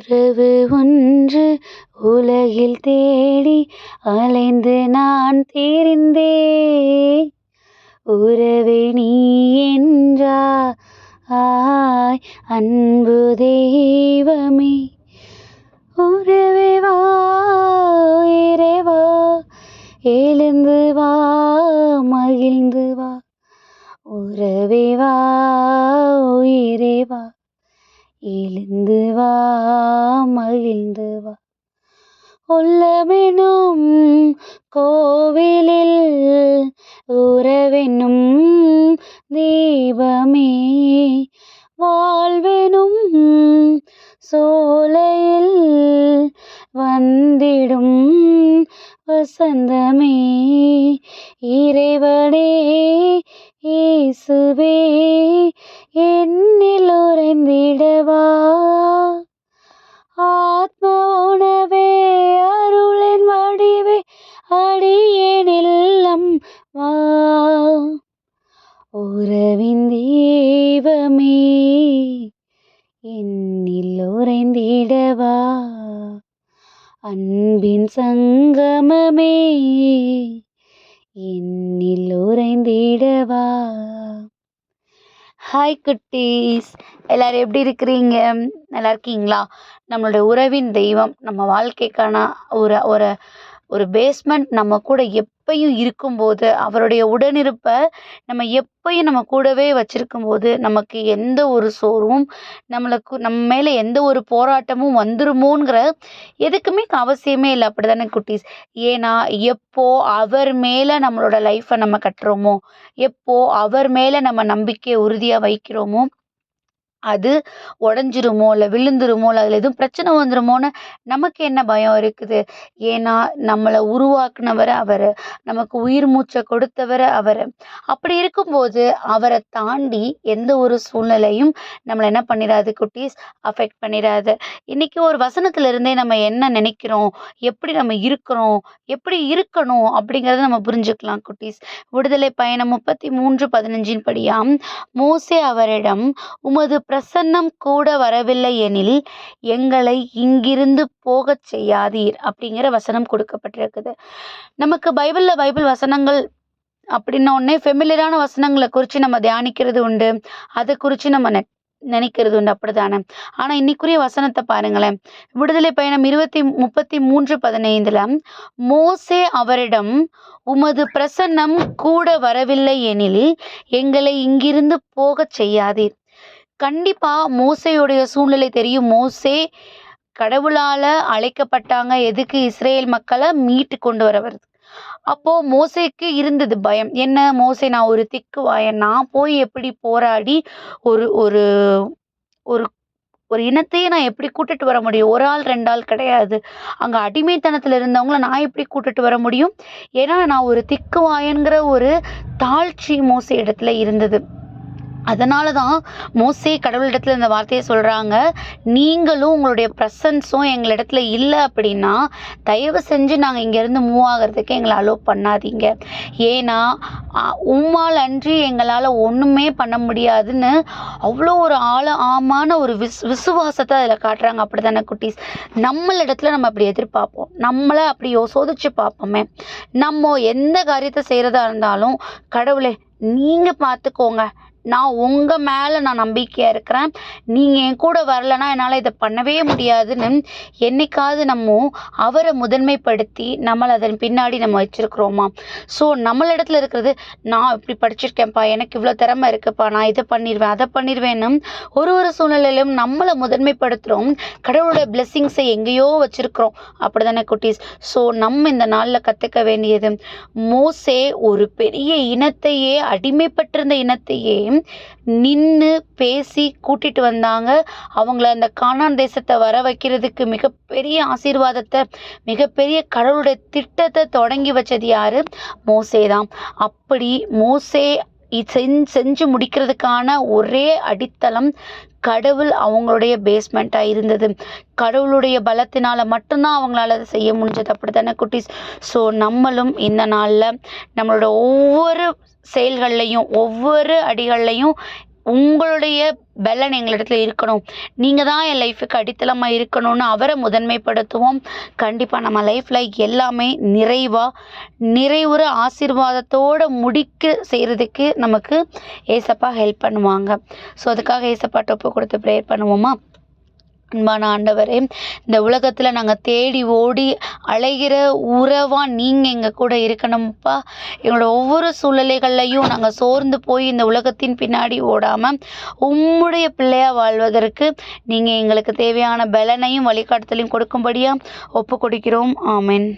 உறவு ஒன்று உலகில் தேடி அலைந்து நான் தெரிந்தேன். உறவே நீ என்றாய் அன்பு தெய்வமே. உறவே வா இறைவா எழுந்து வா மகிழ்ந்து வா. உறவே வா உயிரே வா எழுந்து வா மகிழ்ந்து வா. உள்ளமெனும் கோவிலில் உறவெனும் தீபமே. வாழ்வெனும் சோலையில் வந்திடும் வசந்தமே. இறைவனே இயேசுவே என்னில் உறைந்திடவா ஆத்ம உணவே அருளின் வடிவே அடியேனில்லம் வா. உறவின் தெய்வமே என்னில் உறைந்திடவா அன்பின் சங்கமமே என்னில் உறைந்திடவா ஹாய் குட்டீஸ். எல்லோரும் எப்படி இருக்கிறீங்க? நல்லா இருக்கீங்களா? நம்மளோட உறவின் தெய்வம் நம்ம வாழ்க்கைக்கான ஒரு ஒரு ஒரு பேஸ்மெண்ட் நம்ம கூட எப் எப்பயும் இருக்கும்போது அவருடைய உடனிருப்பை நம்ம எப்பயும் நம்ம கூடவே வச்சிருக்கும்போது நமக்கு எந்த ஒரு சோர்வும் நம்மளுக்கு நம்ம மேலே எந்த ஒரு போராட்டமும் வந்துருமோங்கிற எதுக்குமே அவசியமே இல்லை. அப்படி தானே குட்டீஸ்? ஏன்னா எப்போ அவர் மேலே நம்மளோட லைஃப்பை நம்ம கட்டுறோமோ எப்போ அவர் மேலே நம்ம நம்பிக்கையை உறுதியாக வைக்கிறோமோ அது உடஞ்சிருமோ இல்லை விழுந்துருமோ இல்லை அதில் எதுவும் பிரச்சனை வந்துருமோன்னு நமக்கு என்ன பயம் இருக்குது? ஏன்னா நம்மளை உருவாக்குனவர் அவர் நமக்கு உயிர் மூச்சை கொடுத்தவர் அவர். அப்படி இருக்கும்போது அவரை தாண்டி எந்த ஒரு சூழ்நிலையும் நம்மளை என்ன பண்ணிடாது குட்டீஸ்? அஃபெக்ட் பண்ணிடாது இன்றைக்கி ஒரு வசனத்துல இருந்தே நம்ம என்ன நினைக்கிறோம்? எப்படி நம்ம இருக்கிறோம்? எப்படி இருக்கணும்? அப்படிங்கிறத நம்ம புரிஞ்சுக்கலாம் குட்டீஸ். விடுதலை பயணம் முப்பத்தி மூன்று பதினஞ்சின் படியாம் மோசே அவரிடம் உமது பிரசன்னம் கூட வரவில்லை எனில் எங்களை இங்கிருந்து போகச் செய்யாதீர் அப்படிங்கிற வசனம் கொடுக்கப்பட்டிருக்குது. நமக்கு பைபிளில் பைபிள் வசனங்கள் அப்படின்னோடனே ஃபெமிலியரான வசனங்களை குறித்து நம்ம தியானிக்கிறது உண்டு அதை குறித்து நம்ம நெ நினைக்கிறது உண்டு அப்படிதானே ஆனால் இன்னைக்குரிய வசனத்தை பாருங்களேன். விடுதலை பயணம் இருபத்தி முப்பத்தி மூன்று பதினைந்துல மோசே அவரிடம் உமது பிரசன்னம் கூட வரவில்லை எனில் எங்களை இங்கிருந்து போகச் செய்யாதீர். கண்டிப்பாக மோசையுடைய சூழ்நிலை தெரியும். மோசே கடவுளால் அழைக்கப்பட்டாங்க. எதுக்கு? இஸ்ரேல் மக்களை மீட்டு கொண்டு வர வருது அப்போ மோசைக்கு இருந்தது பயம். என்ன? மோசை நான் ஒரு திக்கு வாயன் நான் போய் எப்படி போராடி ஒரு ஒரு ஒரு ஒரு இனத்தையே நான் எப்படி கூட்டிட்டு வர முடியும்? ஒரு ஆள் ரெண்டு ஆள் கிடையாது. அங்கே அடிமைத்தனத்தில் இருந்தவங்கள நான் எப்படி கூட்டிட்டு வர முடியும்? ஏன்னா நான் ஒரு திக்கு வாயன்கிற ஒரு தாழ்ச்சி மோசை இடத்துல இருந்தது. அதனால தான் மோஸ்ட்லி கடவுளிடத்துல இந்த வார்த்தையை சொல்கிறாங்க நீங்களும் உங்களுடைய ப்ரெசன்ஸும் எங்களிடத்துல இல்லை அப்படின்னா தயவு செஞ்சு நாங்கள் இங்கேருந்து மூவ் ஆகிறதுக்கு எங்களை அலோவ் பண்ணாதீங்க. ஏன்னா உம்மால் அன்றி எங்களால் ஒன்றுமே பண்ண முடியாதுன்னு அவ்வளோ ஒரு ஆழ ஆமான ஒரு விஸ் விசுவாசத்தை அதில் காட்டுறாங்க அப்படி தானே குட்டீஸ்? நம்மளிடத்துல நம்ம அப்படி எதிர்பார்ப்போம். நம்மளை அப்படி சோதிச்சு பார்ப்போமே. நம்ம எந்த காரியத்தை செய்கிறதா இருந்தாலும் கடவுளே நீங்கள் பார்த்துக்கோங்க. நான் உங்கள் மேலே நான் நம்பிக்கையாக இருக்கிறேன். நீங்கள் என் கூட வரலைன்னா என்னால் இதை பண்ணவே முடியாதுன்னு என்னைக்காவது நம்ம அவரை முதன்மைப்படுத்தி நம்மளை அதன் பின்னாடி நம்ம வச்சுருக்குறோமா? ஸோ நம்மளிடத்துல இருக்கிறது நான் இப்படி படிச்சிருக்கேன்ப்பா எனக்கு இவ்வளோ திறமை இருக்குப்பா நான் இதை பண்ணிடுவேன் அதை பண்ணிடுவேன்னு ஒரு ஒரு சூழ்நிலையிலும் நம்மளை முதன்மைப்படுத்துகிறோம் கடவுளோட பிளெஸ்ஸிங்ஸை எங்கேயோ வச்சுருக்குறோம். அப்படி தானே குட்டீஸ்? ஸோ நம்ம இந்த நாளில் கற்றுக்க வேண்டியது மோசே ஒரு பெரிய இனத்தையே அடிமைப்பட்டிருந்த இனத்தையே நின்று பேசி கூட்டிட்டு வந்தாங்க. அவங்கள அந்த கானான் தேசத்தை வர வைக்கிறதுக்கு மிகப்பெரிய ஆசீர்வாதத்தை மிகப்பெரிய கடவுளுடைய திட்டத்தை தொடங்கி வச்சது யாரு? மோசே தான் அப்படி மோசே செஞ்சு முடிக்கிறதுக்கான ஒரே அடித்தளம் கடவுள் அவங்களுடைய பேஸ்மெண்ட்டாக இருந்தது. கடவுளுடைய பலத்தினால் மட்டும்தான் அவங்களால அதை செய்ய முடிஞ்சது. அப்படி தானே குட்டீஸ்? ஸோ நம்மளும் இந்த நாளில் நம்மளோட ஒவ்வொரு செயல்கள்லையும் ஒவ்வொரு அடிகள்லையும் உங்களுடைய பெல்லன் எங்களிடத்துல இருக்கணும். நீங்கள் தான் என் லைஃபுக்கு அடித்தளமாக இருக்கணும்னு அவரை முதன்மைப்படுத்துவோம். கண்டிப்பாக நம்ம லைஃப்பில் எல்லாமே நிறைவாக நிறைவுற ஆசீர்வாதத்தோடு முடிக்க செய்கிறதுக்கு நமக்கு ஏசப்பா ஹெல்ப் பண்ணுவாங்க. ஸோ அதுக்காக ஏசப்பா டொப்பு கொடுத்து ப்ரேயர் பண்ணுவோமா? அன்பான ஆண்டவரே இந்த உலகத்தில் நாங்கள் தேடி ஓடி அலைகிற உறவாக நீங்கள் எங்கள் கூட இருக்கணும்ப்பா எங்களோட ஒவ்வொரு சூழ்நிலைகள்லையும் நாங்கள் சோர்ந்து போய் இந்த உலகத்தின் பின்னாடி ஓடாமல் உம்முடைய பிள்ளையாக வாழ்வதற்கு நீங்கள் எங்களுக்கு தேவையான பலனையும் வழிகாட்டுதலையும் கொடுக்கும்படியாக ஒப்பு கொடுக்கிறோம் ஆமென்.